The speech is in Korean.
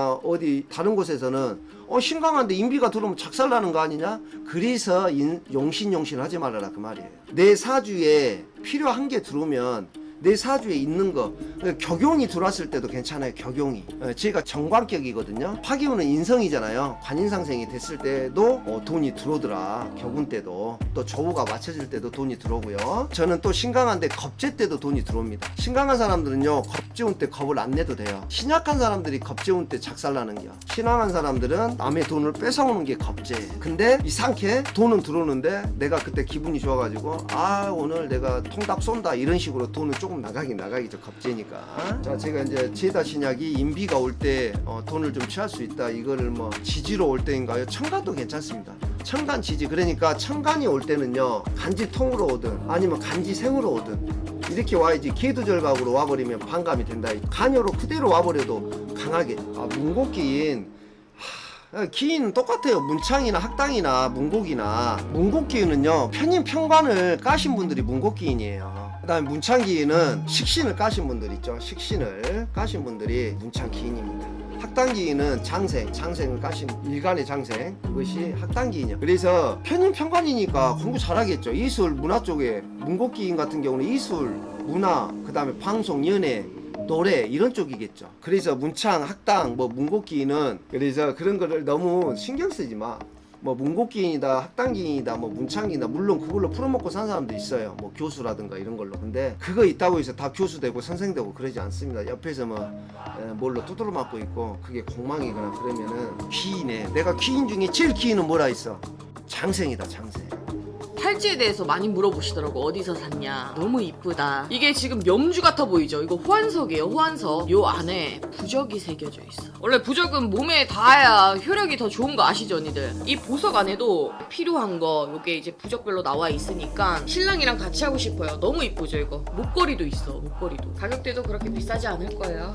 어디 다른 곳에서는 어 신강한데 인비가 들어오면 작살나는 거 아니냐? 그래서 인- 용신용신 하지 말아라 그 말이에요. 내 사주에 필요한 게 들어오면 내 사주에 있는 거. 격용이 들어왔을 때도 괜찮아요 격용이. 어, 제가 정관격이거든요. 화기운은 인성이잖아요. 관인상생이 됐을 때도 어, 돈이 들어오더라 격운 때도. 또 조우가 맞춰질 때도 돈이 들어오고요. 저는 또 신강한데 겁제 때도 돈이 들어옵니다. 신강한 사람들은요 겁제운 때 겁을 안 내도 돼요. 신약한 사람들이 겁제운 때 작살나는겨 신앙한 사람들은 남의 돈을 뺏어오는 게 겁제. 근데 이상하게 돈은 들어오는데 내가 그때 기분이 좋아가지고 아 오늘 내가 통닭 쏜다 이런 식으로 돈은 조금 나가긴 나가기죠 겁제니까. 자 제가 이제 제다 신약이 인비가 올때 어, 돈을 좀 취할 수 있다. 이거를 뭐 지지로 올 때인가요? 청간도 괜찮습니다. 청간 지지. 그러니까 청간이 올 때는요 간지 통으로 오든 아니면 간지 생으로 오든 이렇게 와야지. 계두절각으로 와버리면 반감이 된다. 간여로 그대로 와버려도 강하게. 아 문곡기인 하, 기인은 똑같아요. 문창이나 학당이나 문곡이나. 문곡기인은요 편인 평관을 까신 분들이 문곡기인이에요. 그다음에 문창기인은 식신을 까신 분들 있죠. 식신을 까신 분들이 문창기인입니다. 학당기인은 장생, 장생을 까신 일간의 장생 그것이 학당기인이요. 그래서 편인 평관이니까 공부 잘하겠죠. 이술 문화 쪽에 문곡기인 같은 경우는 이술 문화 그다음에 방송 연예 노래 이런 쪽이겠죠. 그래서 문창, 학당, 뭐 문곡기인은 그래서 그런 거를 너무 신경 쓰지 마. 뭐 문곡기인이다, 학당기인이다, 뭐 문창기이다. 물론 그걸로 풀어먹고 사는 사람도 있어요. 뭐 교수라든가 이런 걸로. 근데 그거 있다고 해서 다 교수 되고 선생 되고 그러지 않습니다. 옆에서 뭐 에, 뭘로 두드러 맞고 있고 그게 공망이거나 그러면은 귀인에 내가 귀인 중에 제일 귀인은 뭐라 했어? 장생이다, 장생. 팔찌에 대해서 많이 물어보시더라고. 어디서 샀냐? 너무 이쁘다. 이게 지금 염주 같아 보이죠? 이거 호환석이에요 호환석. 요 안에 부적이 새겨져 있어. 원래 부적은 몸에 닿아야 효력이 더 좋은 거 아시죠 언니들? 이 보석 안에도 필요한 거 요게 이제 부적별로 나와 있으니까 신랑이랑 같이 하고 싶어요. 너무 이쁘죠 이거? 목걸이도 있어 목걸이도. 가격대도 그렇게 비싸지 않을 거예요